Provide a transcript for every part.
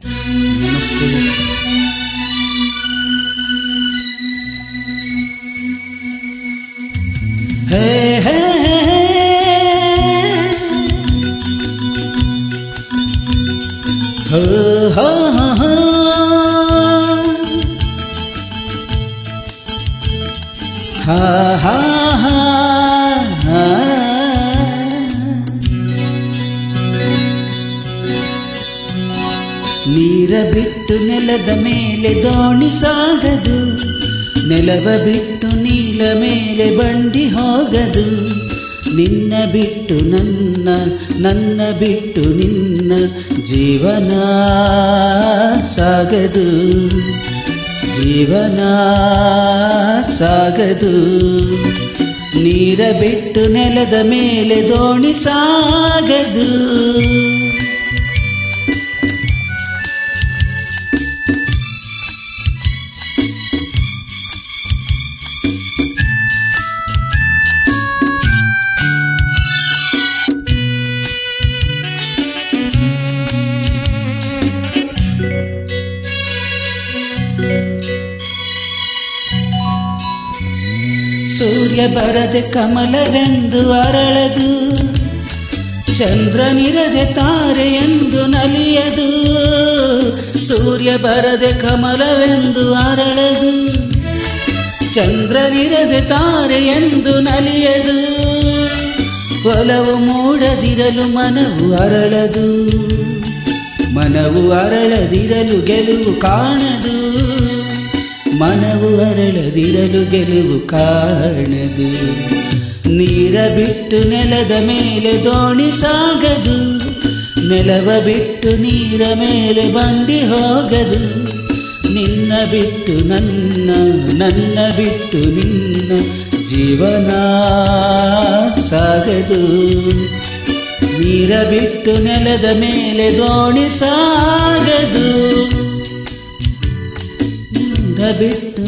Hey, hey. hey! Ha ha ha ha! ha ha ha ನೀರ ಬಿಟ್ಟು ನೆಲದ ಮೇಲೆ ದೋಣಿ ಸಾಗದು, ನೆಲವ ಬಿಟ್ಟು ನೀಲ ಮೇಲೆ ಬಂಡಿ ಹೋಗದು. ನಿನ್ನ ಬಿಟ್ಟು ನನ್ನ ನನ್ನ ಬಿಟ್ಟು ನಿನ್ನ ಜೀವನ ಸಾಗದು. ಜೀವನ ಸಾಗದು. ನೀರ ಬಿಟ್ಟು ನೆಲದ ಮೇಲೆ ದೋಣಿ ಸಾಗದು. ಸೂರ್ಯ ಬರದೆ ಕಮಲವೆಂದು ಅರಳದು, ಚಂದ್ರನಿರದೆ ತಾರೆ ಎಂದು ನಲಿಯದು, ಸೂರ್ಯ ಬರದೆ ಕಮಲವೆಂದು ಅರಳದು, ಚಂದ್ರನಿರದೆ ತಾರೆ ಎಂದು ನಲಿಯದು, ಒಲವು ಮೂಡದಿರಲು ಮನವು ಅರಳದು, ಮನವು ಅರಳದಿರಲು ಗೆಲುವು ಕಾಣದು. ಮನವು ಅರಳದಿರಲು ಗೆಲುವು ಕಾಣದು. ನೀರ ಬಿಟ್ಟು ನೆಲದ ಮೇಲೆ ದೋಣಿ ಸಾಗದು. ನೆಲವ ಬಿಟ್ಟು ನೀರ ಮೇಲೆ ಬಂಡಿ ಹೋಗದು. ನಿನ್ನ ಬಿಟ್ಟು ನನ್ನ ನನ್ನ ಬಿಟ್ಟು ನಿನ್ನ ಜೀವನ ಸಾಗದು. ನೀರ ಬಿಟ್ಟು ನೆಲದ ಮೇಲೆ ದೋಣಿ ಸಾಗದು. ಬಿಟ್ಟ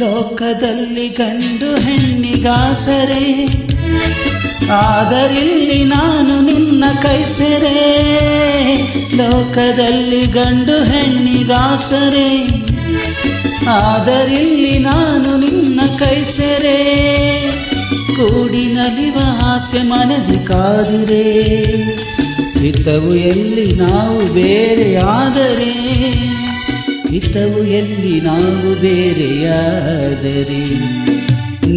ಲೋಕದಲ್ಲಿ ಗಂಡು ಹೆಣ್ಣಿಗಾಸರೆ. ಆದರಿಲ್ಲಿ ನಾನು ನಿನ್ನ ಕೈಸೆರೆ, ಲೋಕದಲ್ಲಿ ಗಂಡು ಹೆಣ್ಣಿಗಾಸರೆ. ಆದರಿಲ್ಲಿ ನಾನು ನಿನ್ನ ಕೈಸೆರೆ ಕೂಡಿ ನಲಿವ ಆಸೆ ಮನದಿ ಕಾದಿರೆ. ಹಿತವು ಎಲ್ಲಿ ನಾವು ಬೇರೆಯಾದರೆ ಹಿತವು ಎಲ್ಲಿ ನಾವು ಬೇರೆಯಾದರೆ.